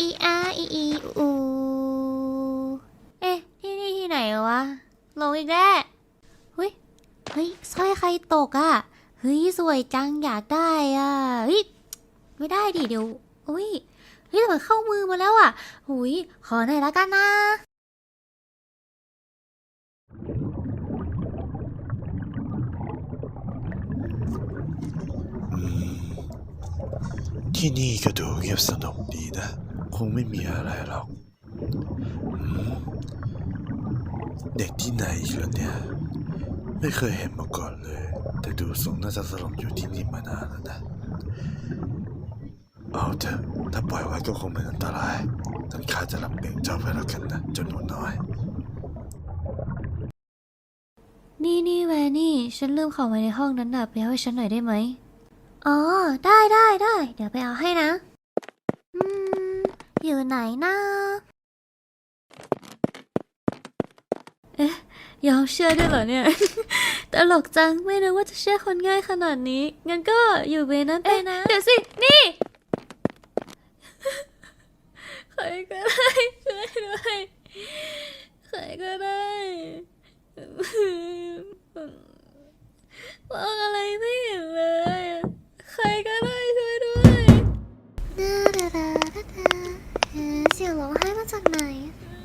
อีอาอีอีอูเอ๊ะที่นี่ที่ไหนวะลงอีกแล้วเฮ้ยเฮ้ยสร้อยใครตกอะเฮ้ยสวยจังอยากได้อะเฮ้ยไม่ได้ดิเดี๋ยวเฮ้ยเฮ้ยแต่มันเข้ามือมาแล้วอะหุยขอหน่อยละกันนะที่นี่ก็ดูเงียบสงบดีนะ คงไม่มีอะไรหรอก เด็กที่ไหนอีกแล้วเนี่ย ไม่เคยเห็นมาก่อนเลย แต่ดูทรงน่าจะสลบอยู่ที่นี่มานานแล้วนะ เอาเถอะถ้าปล่อยไว้ก็คงเป็นอันตรายงั้นข้าจะรับเลี้ยงเจ้าไปแล้วกันนะเจาหนูน้อย นี่นี่แวนี่ ฉันลืมของไว้ในห้องนั้นน่ะ ไปเอาให้ฉันหน่อยได้ไหม อ๋อ ได้ได้ได้ เดี๋ยวไปเอาให้ ไหนนะเอ๊ะยอมเชื่อด้วยเหรอเนี่ย ตลกจังไม่นึกว่าจะเชื่อคนง่ายขนาดนี้ งั้นก็อยู่เวรนั้นไปนะ เดี๋ยวสิ นี่ใครก็ได้ช่วยด้วยใครก็ได้มองอะไรไม่เห็น จากไหน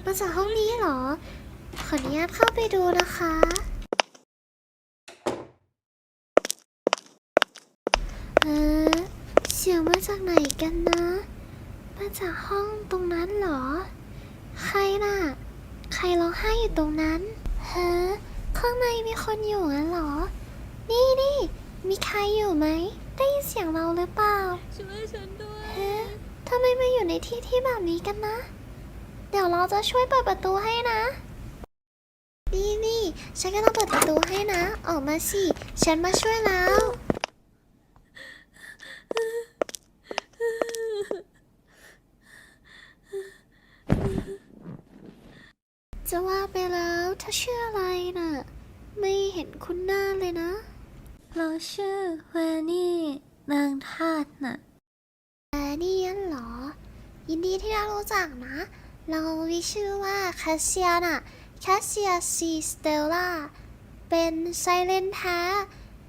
มาจากห้องนี้เหรอ ขออนุญาตเข้าไปดูนะคะ เออ เสียงมาจากไหนกันนะ มาจากห้องตรงนั้นเหรอ ใครน่ะ ใครร้องไห้อยู่ตรงนั้น เฮ้อ ข้างในมีคนอยู่งั้นเหรอ นี่นี่มีใครอยู่ไหม ได้ยินเสียงเราหรือเปล่า ช่วยฉันด้วย เฮ้ทำไมมาอยู่ในที่ที่แบบนี้กันนะ เดี๋ยวเราจะช่วยเปิดประตูให้นะ นี่นี่ฉันก็ต้องเปิดประตูให้นะ ออกมาสิ ฉันมาช่วยแล้ว จะว่าไปแล้วถ้าชื่ออะไรน่ะ ไม่เห็นคุณหน้าเลยนะ เราชื่อแวนี่นางทาสน่ะ แวนี่นั่นเหรอ ยินดีที่ได้รู้จักนะ เรามีชื่อว่าคาเซียน่ะคาเซียซีสเตลล่าเป็นไซเลนแท้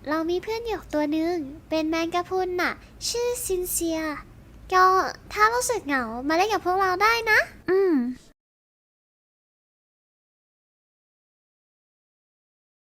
เรามีเพื่อนหยกตัวหนึ่งเป็นแมงกะพรุนน่ะ ชื่อซินเซีย ก็ถ้ารู้สึกเหงามาเล่นกับพวกเราได้นะ อื